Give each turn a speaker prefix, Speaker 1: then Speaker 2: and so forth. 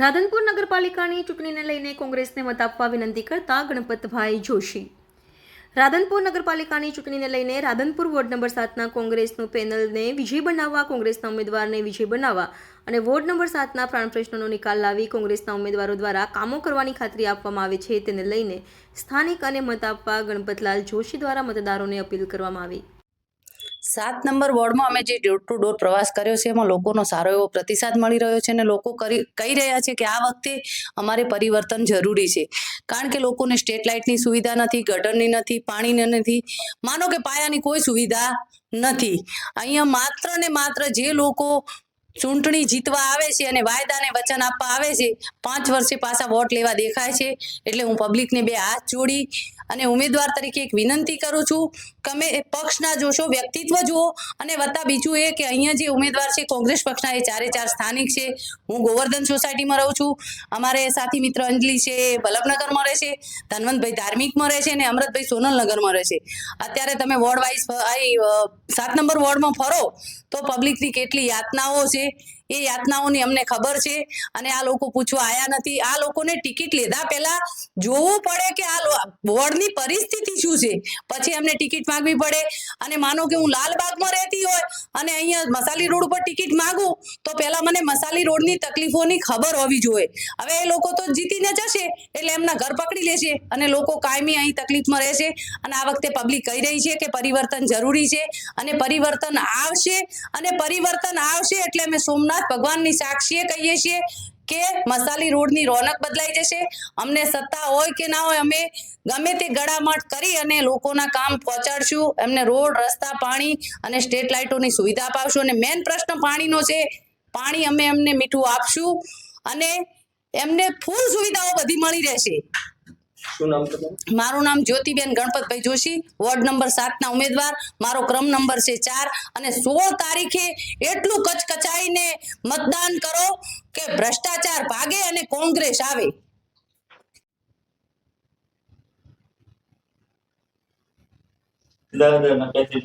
Speaker 1: રાધનપુર નગરપાલિકાની ચૂંટણીને લઈને કોંગ્રેસને મત આપવા વિનંતી કરતા ગણપતભાઈ જોશી. રાધનપુર નગરપાલિકાની ચૂંટણીને લઈને રાધનપુર વોર્ડ નંબર સાતના કોંગ્રેસનું પેનલને વિજય બનાવવા, કોંગ્રેસના ઉમેદવારને વિજય બનાવવા અને વોર્ડ નંબર સાતના પ્રાણ પ્રશ્નોનો નિકાલ લાવી કોંગ્રેસના ઉમેદવારો દ્વારા કામો કરવાની ખાતરી આપવામાં આવે છે. તેને લઈને સ્થાનિક અને મત આપવા ગણપતલાલ જોશી દ્વારા મતદારોને અપીલ કરવામાં આવી.
Speaker 2: સાત નંબર વોર્ડમાં અમે જે ડોર ટુ ડોર પ્રવાસ કર્યો છે, એમાં લોકોનો સારો એવો પ્રતિસાદ મળી રહ્યો છે અને લોકો કરી, કહી રહ્યા છે કે આ વખતે અમારે પરિવર્તન જરૂરી છે. કારણ કે લોકોને સ્ટ્રીટ લાઇટની સુવિધા નથી ગટરની નથી, પાણીની નથી. માનો કે પાયાની કોઈ સુવિધા નથી. અહીંયા માત્ર ને માત્ર જે લોકો ચૂંટણી જીતવા આવે છે અને વાયદાને વચન આપવા આવે છે, પાંચ વર્ષે પાછા વોટ લેવા દેખાય છે, એટલે હું પબ્લિકને બે હાથ જોડી અને ઉમેદવાર તરીકે એક વિનંતી કરું છું અમે પક્ષના જોશો, વ્યક્તિત્વ જુઓ અને વત્તા બીજું એ કે અહીંયા જે ઉમેદવાર છે, કોંગ્રેસ પક્ષના એ ચારે ચાર સ્થાનિક છે, હું ગોવર્ધન સોસાયટીમાં રહું છું, અમારે સાથી મિત્ર અંજલિ છે એ વલ્લભનગરમાં રહે છે, ધનવંતભાઈ ધાર્મિકમાં રહે છે અને અમૃતભાઈ સોનલનગરમાં રહે છે. અત્યારે તમે વોર્ડ વાઇઝ સાત નંબર વોર્ડમાં ફરો, તો પબ્લિકની કેટલી યાતનાઓ છે você એ યાતનાઓની અમને ખબર છે. અને આ લોકો પૂછવા આયા નથી. આ લોકોને ટિકિટ લીધા પહેલા જોવું પડે કે આ વોર્ડની પરિસ્થિતિ શું છે? પછી અમને ટિકિટ માંગવી પડે. અને માનો કે હું લાલબાગમાં રહેતી હોય અને અહીંયા મસાલી રોડ ઉપર ટિકિટ માંગું, તો પહેલા મને મસાલી રોડની તકલીફોની ખબર હોવી જોઈએ. હવે એ લોકો તો જીતીને જશે, એટલે એમના ઘર પકડી લેશે અને લોકો કાયમી અહીં તકલીફમાં રહેશે. અને આ વખતે પબ્લિક કહી રહી છે કે પરિવર્તન જરૂરી છે. અને પરિવર્તન આવશે, અને પરિવર્તન આવશે એટલે અમે સોમનાથ ભગવાનની સાક્ષીએ કહીએ છીએ કે મસાલી રોડની રોનક બદલાઈ જશે. અમને સત્તા હોય કે ના હોય, અમે ગમે તે ગળામટ કરી અને લોકોના કામ પહોંચાડશું. એમને રોડ, રસ્તા, પાણી અને સ્ટ્રીટ લાઇટોની સુવિધા અપાવશું. અને મેઇન પ્રશ્ન પાણીનો છે, પાણી અમે એમને મીઠું આપશું અને એમને ફૂલ સુવિધાઓ બધી મળી રહેશે.
Speaker 3: શું નામ તમારું?
Speaker 2: મારું નામ જ્યોતિબેન ગણપતભાઈ જોશી વોર્ડ નંબર સાતના ઉમેદવાર મારો ક્રમ નંબર છે ચાર અને સોળ તારીખે એટલું કચકચાઈને મતદાન કરો કે ભ્રષ્ટાચાર ભાગે અને કોંગ્રેસ આવે.
Speaker 3: દાદા ના પેકેજ